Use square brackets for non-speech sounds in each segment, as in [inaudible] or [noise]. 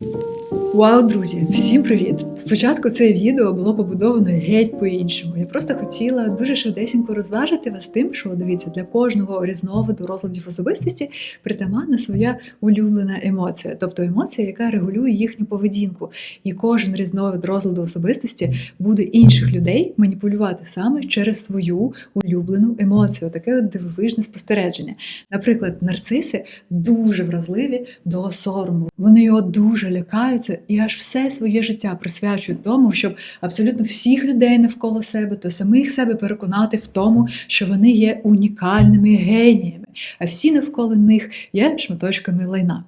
thank you. Вау, друзі, всім привіт! Спочатку це відео було побудовано геть по-іншому. Я просто хотіла дуже швидесенько розважити вас тим, що дивіться, для кожного різновиду розладів особистості притаманна своя улюблена емоція, тобто емоція, яка регулює їхню поведінку. І кожен різновид розладу особистості буде інших людей маніпулювати саме через свою улюблену емоцію. Таке от дивовижне спостереження. Наприклад, нарциси дуже вразливі до сорому. Вони його дуже лякаються і аж все своє життя присвячують тому, щоб абсолютно всіх людей навколо себе та самих себе переконати в тому, що вони є унікальними геніями, а всі навколо них є шматочками лайна.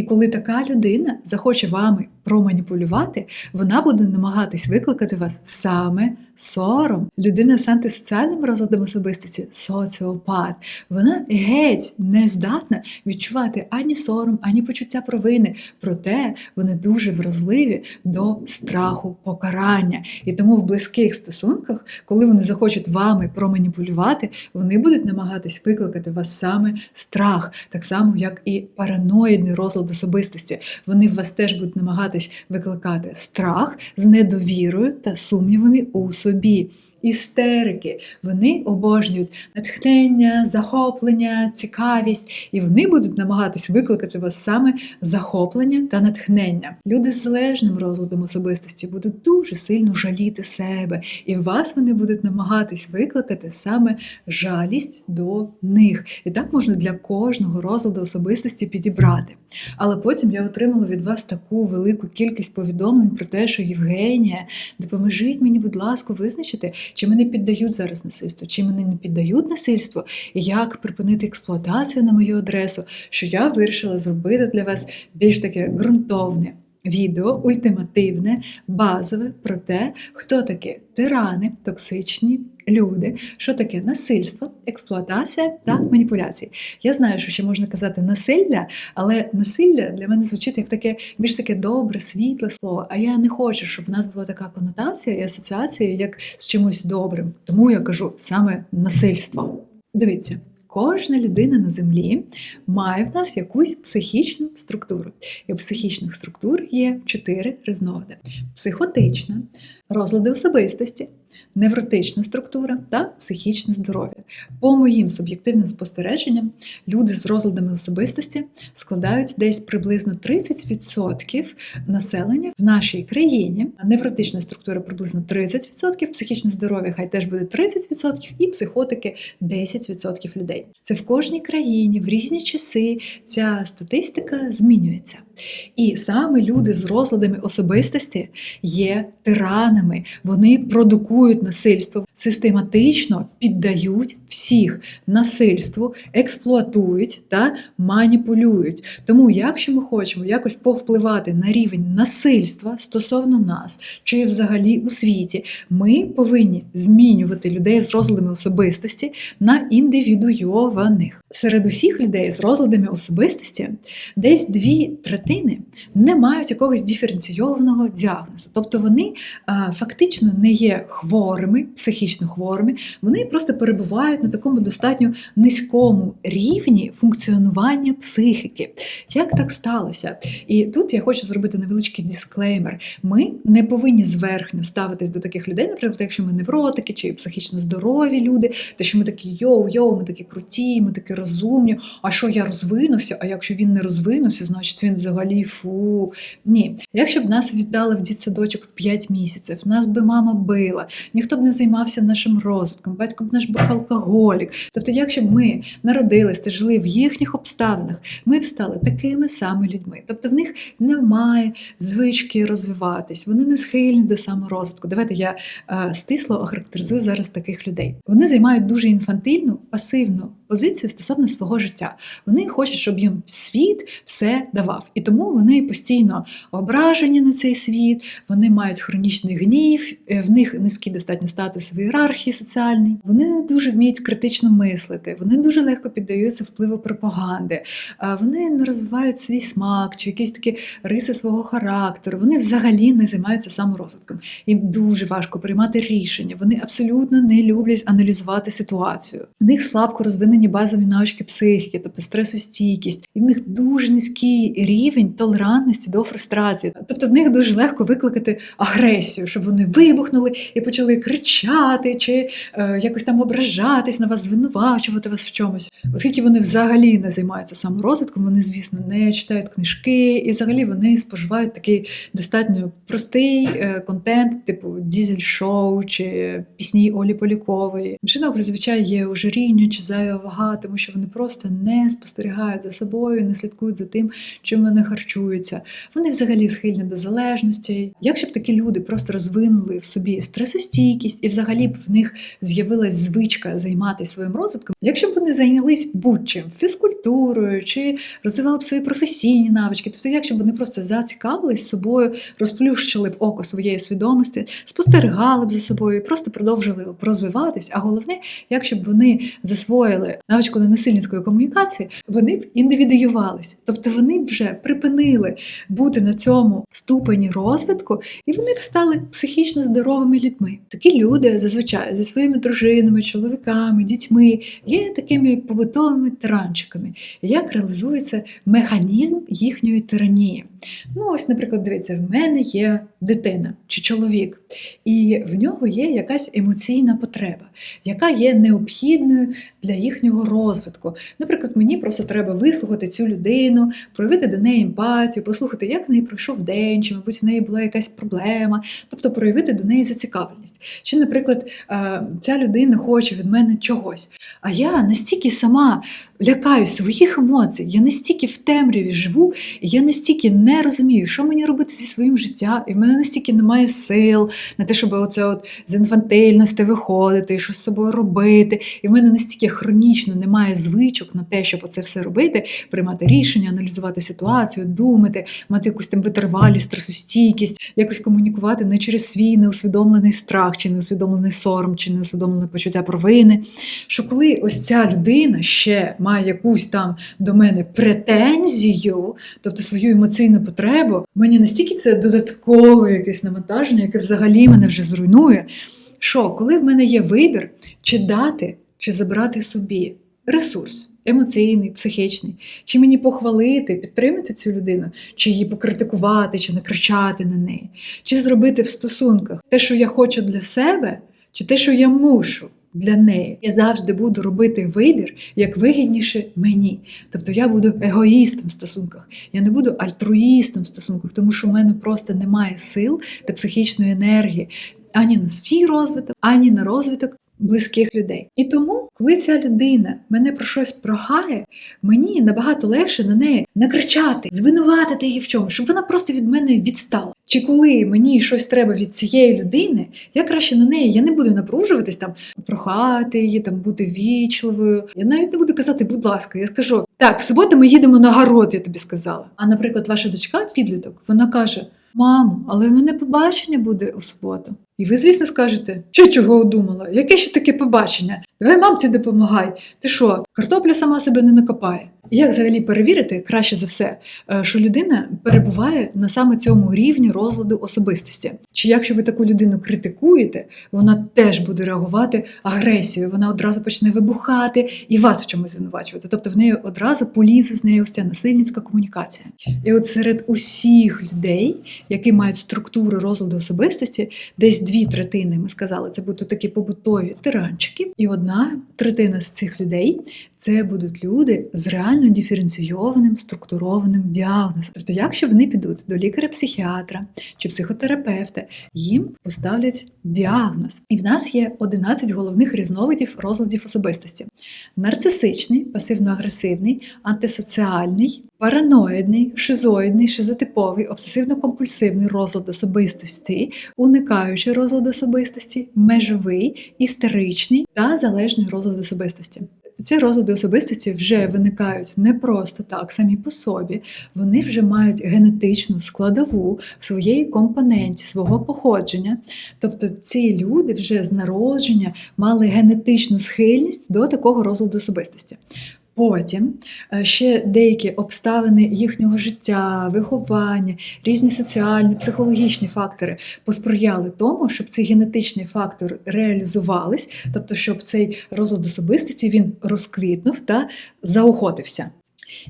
І коли така людина захоче вами проманіпулювати, вона буде намагатись викликати вас саме сором. Людина з антисоціальним розладом особистості соціопат. Вона геть не здатна відчувати ані сором, ані почуття провини. Проте вони дуже вразливі до страху покарання. І тому в близьких стосунках, коли вони захочуть вами проманіпулювати, вони будуть намагатись викликати вас саме страх, так само як і параноїдний розлад особистості. Вони в вас теж будуть намагатись викликати страх з недовірою та сумнівами у собі. Істерики, вони обожнюють натхнення, захоплення, цікавість, і вони будуть намагатись викликати вас саме захоплення та натхнення. Люди з залежним розладом особистості будуть дуже сильно жаліти себе, і вас вони будуть намагатись викликати саме жалість до них. І так можна для кожного розладу особистості підібрати. Але потім я отримала від вас таку велику кількість повідомлень про те, що Євгенія, допоможіть мені, будь ласка, визначити, чи мене піддають зараз насильству, чи мене не піддають насильству, і як припинити експлуатацію на мою адресу, що я вирішила зробити для вас більш таке ґрунтовне. Відео ультимативне, базове про те, хто такі тирани, токсичні люди, що таке насильство, експлуатація та маніпуляції. Я знаю, що ще можна казати насилля, але насилля для мене звучить як таке більш таке добре, світле слово. А я не хочу, щоб в нас була така конотація і асоціація як з чимось добрим. Тому я кажу саме насильство. Дивіться. Кожна людина на землі має в нас якусь психічну структуру. І у психічних структур є чотири різновиди: психотична, розлади особистості, невротична структура та психічне здоров'я. По моїм суб'єктивним спостереженням, люди з розладами особистості складають десь приблизно 30% населення в нашій країні. Невротична структура приблизно 30%, психічне здоров'я хай теж буде 30%, і психотики 10% людей. Це в кожній країні в різні часи ця статистика змінюється. І саме люди з розладами особистості є тиранами, вони продукують насильство, систематично піддають всіх насильству, експлуатують та маніпулюють. Тому, якщо ми хочемо якось повпливати на рівень насильства стосовно нас чи взагалі у світі, ми повинні змінювати людей з розладами особистості на індивідуйованих. Серед усіх людей з розладами особистості десь дві третини не мають якогось диференційованого діагнозу. Тобто вони а, фактично не є хворими, психічно хворими, вони просто перебувають на такому достатньо низькому рівні функціонування психіки. Як так сталося? І тут я хочу зробити невеличкий дисклеймер. Ми не повинні зверхньо ставитись до таких людей, наприклад, якщо ми невротики чи психічно здорові люди, те, що ми такі йоу-йоу, ми такі круті, ми такі розумні. А що я розвинувся? А якщо він не розвинувся, значить він взагалі фу. Ні. Якщо б нас віддали в дітсадочок в 5 місяців, нас би мама била, ніхто б не займався нашим розвитком, батько б наш був алкоголік. Тобто, якщо б ми народились та жили в їхніх обставинах, ми б стали такими самими людьми. Тобто в них немає звички розвиватись, вони не схильні до саморозвитку. Давайте я е, стисло охарактеризую зараз таких людей. Вони займають дуже інфантильну, пасивну позицію стосовно свого життя. Вони хочуть, щоб їм світ все давав. І тому вони постійно ображені на цей світ, вони мають хронічний гнів, е, в них низький достатньо статус в ієрархії соціальній. Вони не дуже вміють критично мислити, вони дуже легко піддаються впливу пропаганди, вони не розвивають свій смак чи якісь такі риси свого характеру. Вони взагалі не займаються саморозвитком. Їм дуже важко приймати рішення. Вони абсолютно не люблять аналізувати ситуацію. В них слабко розвинені базові навички психіки, тобто стресостійкість, і в них дуже низький рівень толерантності до фрустрації. Тобто в них дуже легко викликати агресію, щоб вони вибухнули і почали кричати чи е, якось там ображатись на вас, звинувачувати вас в чомусь. Оскільки вони взагалі не займаються саморозвитком, вони, звісно, не читають книжки, і взагалі вони споживають такий достатньо простий е, контент, типу дізель-шоу чи пісні Олі Полікової. Жінок зазвичай є ожиріння чи зайва вага, тому що вони просто не спостерігають за собою, не слідкують за тим, чим вони харчуються. Вони взагалі схильні до залежностей. Якщо б такі люди просто розвинули в собі стресостійкість і взагалі б в них з'явилась звичка займатися своїм розвитком, якщо б вони зайнялись будь-чим фізкультурою чи розвивали б свої професійні навички, тобто, якщо б вони просто зацікавились собою, розплющили б око своєї свідомості, спостерігали б за собою, просто продовжили б розвиватись. А головне, якщо б вони засвоїли навичку ненасильницької комунікації, вони б індивідуювалися, тобто вони б вже припинили бути на цьому ступені розвитку, і вони б стали психічно здоровими людьми. Такі люди зазвичай зі своїми дружинами, чоловіками, дітьми є такими побутовими тиранчиками. Як реалізується механізм їхньої тиранії? Ну, ось, наприклад, дивіться, в мене є дитина чи чоловік, і в нього є якась емоційна потреба, яка є необхідною для їхнього розвитку. Наприклад, мені просто треба вислухати цю людину, проявити до неї емпатію, послухати, як в неї пройшов день, чи, мабуть, в неї була якась проблема, тобто проявити до неї зацікавленість. Чи, наприклад, е, ця людина хоче від мене чогось. А я настільки сама лякаю своїх емоцій, я настільки в темряві живу, і я настільки не розумію, що мені робити зі своїм життям, і в мене настільки немає сил на те, щоб оце от з інфантильності виходити, і що з собою робити. І в мене настільки хронічно немає звичок на те, щоб оце все робити, приймати рішення, аналізувати ситуацію, думати, мати якусь там витривалість, стресостійкість, якось комунікувати не через свій неусвідомлений страх, чи неусвідомлений сором, чи неусвідомлене почуття провини. Що коли ось ця людина ще має якусь там до мене претензію, тобто свою емоційну потребу, мені настільки це додаткове якесь навантаження, яке взагалі мене вже зруйнує. Що, коли в мене є вибір, чи дати, чи забрати собі ресурс емоційний, психічний, чи мені похвалити, підтримати цю людину, чи її покритикувати, чи накричати на неї, чи зробити в стосунках те, що я хочу для себе, чи те, що я мушу. Для неї я завжди буду робити вибір як вигідніше мені. Тобто я буду егоїстом в стосунках, я не буду альтруїстом в стосунках, тому що в мене просто немає сил та психічної енергії ані на свій розвиток, ані на розвиток близьких людей. І тому, коли ця людина мене про щось прохає, мені набагато легше на неї накричати, звинуватити її в чому, щоб вона просто від мене відстала. Чи коли мені щось треба від цієї людини, я краще на неї я не буду напружуватись там, прохати її, там бути вічливою. Я навіть не буду казати, будь ласка, я скажу: так, в суботу ми їдемо на город, я тобі сказала. А наприклад, ваша дочка, підліток, вона каже: Мамо, але в мене побачення буде у суботу. І ви, звісно, скажете, що чого удумала? Яке ще таке побачення? Давай мамці допомагай. Ти що, картопля сама себе не накопає? Як взагалі перевірити краще за все, е, що людина перебуває на саме цьому рівні розладу особистості? Чи якщо ви таку людину критикуєте, вона теж буде реагувати агресією, вона одразу почне вибухати і вас в чомусь звинувачувати. Тобто в неї одразу полізе з нею ось ця насильницька комунікація. І от серед усіх людей, які мають структуру розладу особистості, десь дві третини, ми сказали, це будуть такі побутові тиранчики, і одна третина з цих людей це будуть люди з реально диференційованим структурованим діагнозом. Тобто, якщо вони підуть до лікаря-психіатра чи психотерапевта, їм поставлять діагноз. І в нас є 11 головних різновидів розладів особистості: нарцисичний, пасивно-агресивний, антисоціальний. Параноїдний, шизоїдний, шизотиповий, обсесивно-компульсивний розлад особистості, уникаючий розлад особистості, межовий, істеричний та залежний розлад особистості. Ці розлади особистості вже виникають не просто так, самі по собі. Вони вже мають генетичну складову в своєї компоненті, свого походження. Тобто ці люди вже з народження мали генетичну схильність до такого розладу особистості. Потім е, ще деякі обставини їхнього життя, виховання, різні соціальні, психологічні фактори посприяли тому, щоб цей генетичний фактор реалізувались, тобто, щоб цей розлад особистості він розквітнув та заохотився.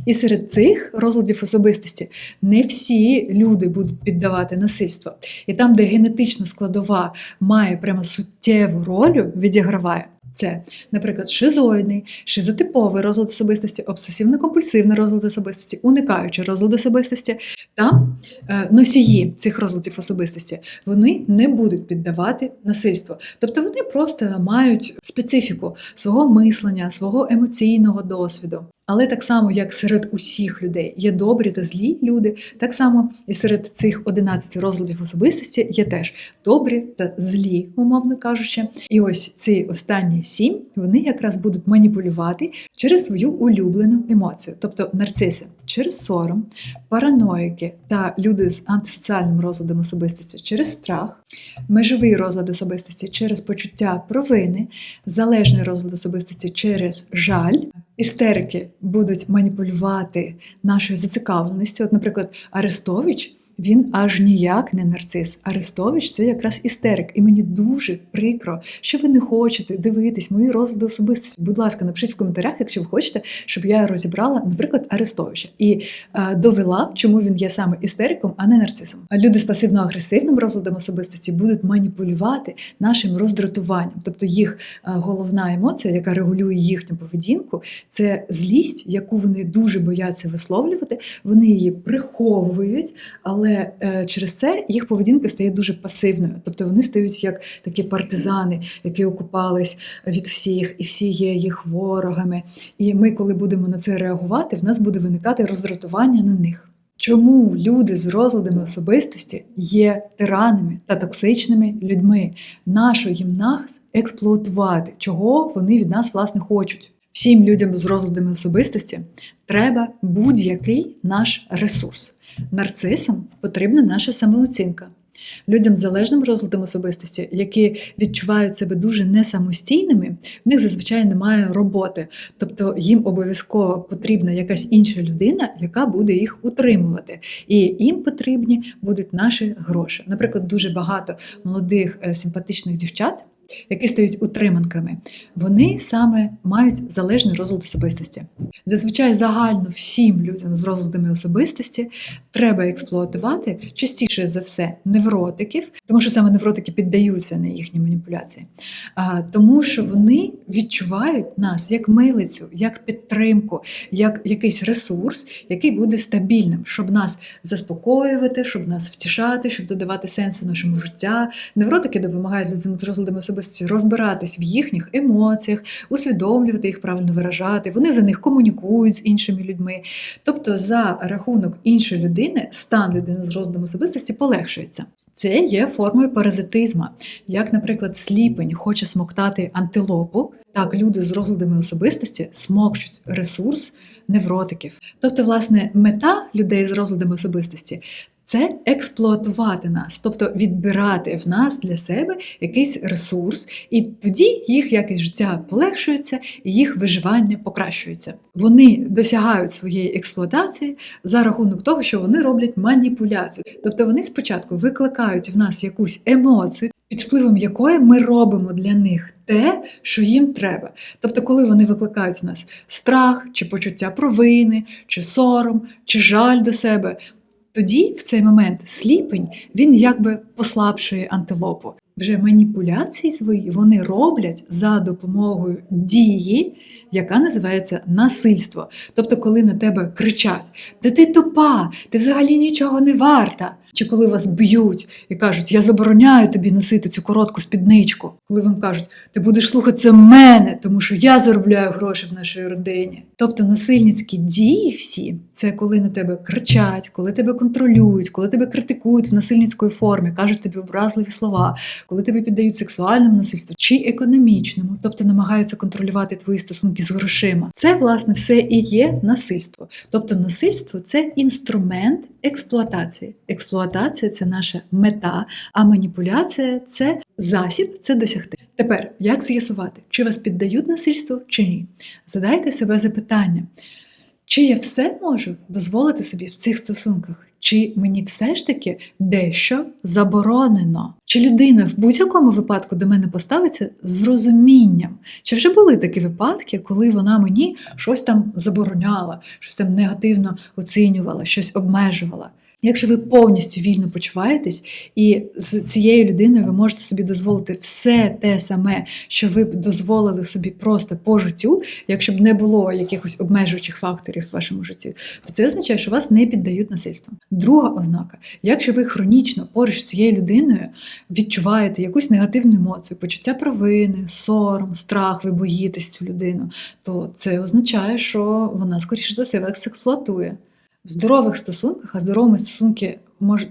І серед цих розладів особистості не всі люди будуть піддавати насильство. І там, де генетична складова має прямо суттєву роль, відіграває. Це, наприклад, шизоїдний, шизотиповий розлад особистості, обсесивно-компульсивний розлад особистості, уникаючий розлад особистості. Там е, носії цих розладів особистості вони не будуть піддавати насильству. Тобто вони просто мають специфіку свого мислення, свого емоційного досвіду. Але так само, як серед усіх людей є добрі та злі люди, так само і серед цих 11 розладів особистості є теж добрі та злі, умовно кажучи. І ось ці останні сім вони якраз будуть маніпулювати через свою улюблену емоцію, тобто нарциси через сором, параноїки та люди з антисоціальним розладом особистості через страх, межовий розлад особистості через почуття провини, залежний розлад особистості через жаль. Істерики будуть маніпулювати нашою зацікавленістю. От, наприклад, Арестович він аж ніяк не нарцис. Арестович це якраз істерик. І мені дуже прикро, що ви не хочете дивитись мої розлади особистості. Будь ласка, напишіть в коментарях, якщо ви хочете, щоб я розібрала, наприклад, Арестовича і е, довела, чому він є саме істериком, а не нарцисом. А люди з пасивно-агресивним розладом особистості будуть маніпулювати нашим роздратуванням, тобто їх е, головна емоція, яка регулює їхню поведінку, це злість, яку вони дуже бояться висловлювати. Вони її приховують, але е, через це їх поведінка стає дуже пасивною. Тобто вони стають як такі партизани, які окупались від всіх, і всі є їх ворогами. І ми, коли будемо на це реагувати, в нас буде виникати роздратування на них. Чому люди з розладами особистості є тиранами та токсичними людьми? Нащо їм нас експлуатувати? Чого вони від нас власне хочуть? Всім людям з розладами особистості треба будь-який наш ресурс. Нарцисам потрібна наша самооцінка. Людям з залежним розладом особистості, які відчувають себе дуже несамостійними, в них зазвичай немає роботи, тобто їм обов'язково потрібна якась інша людина, яка буде їх утримувати. І їм потрібні будуть наші гроші. Наприклад, дуже багато молодих е, симпатичних дівчат. Які стають утриманками, вони саме мають залежний розлад особистості. Зазвичай загально всім людям з розладами особистості треба експлуатувати частіше за все невротиків, тому що саме невротики піддаються на їхні маніпуляції, тому що вони відчувають нас як милицю, як підтримку, як якийсь ресурс, який буде стабільним, щоб нас заспокоювати, щоб нас втішати, щоб додавати сенсу нашому життя. Невротики допомагають людям з розладами особистості розбиратись в їхніх емоціях, усвідомлювати їх, правильно виражати. Вони за них комунікують з іншими людьми. Тобто, за рахунок іншої людини стан людини з розладом особистості полегшується. Це є формою паразитизму. Як, наприклад, сліпень хоче смоктати антилопу, так люди з розладами особистості смокчуть ресурс невротиків. Тобто, власне, мета людей з розладами особистості. Це експлуатувати нас, тобто відбирати в нас для себе якийсь ресурс, і тоді їх якість життя полегшується і їх виживання покращується. Вони досягають своєї експлуатації за рахунок того, що вони роблять маніпуляцію. Тобто вони спочатку викликають в нас якусь емоцію, під впливом якої ми робимо для них те, що їм треба. Тобто, коли вони викликають в нас страх, чи почуття провини, чи сором, чи жаль до себе. Тоді, в цей момент, сліпень він якби послабшує антилопу. Вже маніпуляції свої вони роблять за допомогою дії, яка називається насильство. Тобто, коли на тебе кричать: Та ти тупа, ти взагалі нічого не варта. Чи коли вас б'ють і кажуть, я забороняю тобі носити цю коротку спідничку, коли вам кажуть, ти будеш слухатися мене, тому що я заробляю гроші в нашій родині. Тобто насильницькі дії всі це коли на тебе кричать, коли тебе контролюють, коли тебе критикують в насильницької формі, кажуть тобі образливі слова, коли тебе піддають сексуальному насильству чи економічному, тобто намагаються контролювати твої стосунки з грошима. Це власне все і є насильство. Тобто, насильство це інструмент експлуатації. Експлуатація це наша мета, а маніпуляція це засіб це досягти. Тепер як з'ясувати, чи вас піддають насильству чи ні? Задайте себе запитання. Чи я все можу дозволити собі в цих стосунках? Чи мені все ж таки дещо заборонено? Чи людина в будь-якому випадку до мене поставиться з розумінням? Чи вже були такі випадки, коли вона мені щось там забороняла, щось там негативно оцінювала, щось обмежувала? Якщо ви повністю вільно почуваєтесь, і з цією людиною ви можете собі дозволити все те саме, що ви б дозволили собі просто по життю, якщо б не було якихось обмежуючих факторів в вашому житті, то це означає, що вас не піддають насильству. Друга ознака: якщо ви хронічно поруч з цією людиною відчуваєте якусь негативну емоцію, почуття провини, сором, страх, ви боїтесь цю людину, то це означає, що вона скоріше за вас експлуатує. В здорових стосунках, а здоровими стосунки можуть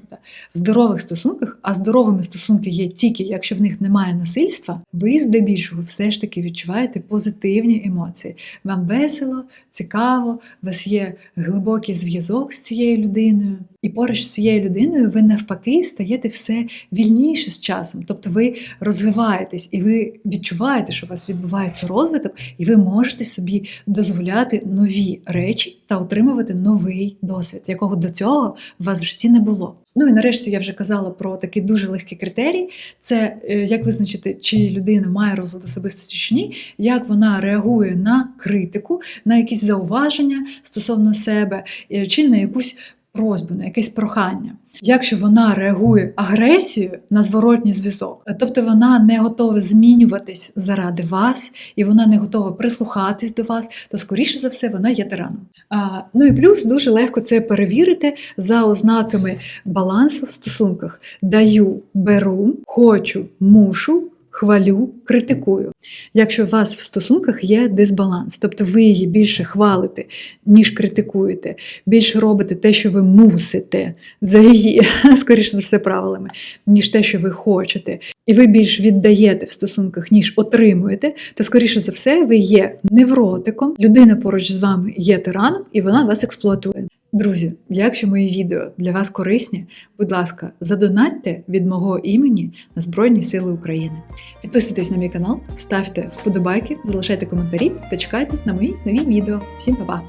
в здорових стосунках, а здоровими стосунки є тільки, якщо в них немає насильства, ви здебільшого все ж таки відчуваєте позитивні емоції. Вам весело, цікаво, у вас є глибокий зв'язок з цією людиною. І поруч з цією людиною ви навпаки стаєте все вільніше з часом. Тобто ви розвиваєтесь і ви відчуваєте, що у вас відбувається розвиток, і ви можете собі дозволяти нові речі та отримувати новий досвід, якого до цього у вас в житті не було. Ну і нарешті я вже казала про такий дуже легкий критерій: це е, як визначити, чи людина має розлад особистості чи ні, як вона реагує на критику, на якісь зауваження стосовно себе, е, чи на якусь просьбу, на якесь прохання. Якщо вона реагує агресією на зворотній зв'язок, тобто вона не готова змінюватись заради вас, і вона не готова прислухатись до вас, то скоріше за все вона є тираном. А, Ну і плюс дуже легко це перевірити за ознаками балансу в стосунках: даю, беру, хочу, мушу. Хвалю, критикую. Якщо у вас в стосунках є дисбаланс, тобто ви її більше хвалите, ніж критикуєте, більше робите те, що ви мусите за її, [laughs] скоріше за все, правилами, ніж те, що ви хочете, і ви більш віддаєте в стосунках, ніж отримуєте, то, скоріше за все, ви є невротиком, людина поруч з вами є тираном, і вона вас експлуатує. Друзі, якщо мої відео для вас корисні, будь ласка, задонатьте від мого імені на Збройні Сили України. Підписуйтесь на мій канал, ставте вподобайки, залишайте коментарі та чекайте на мої нові відео. Всім па-па!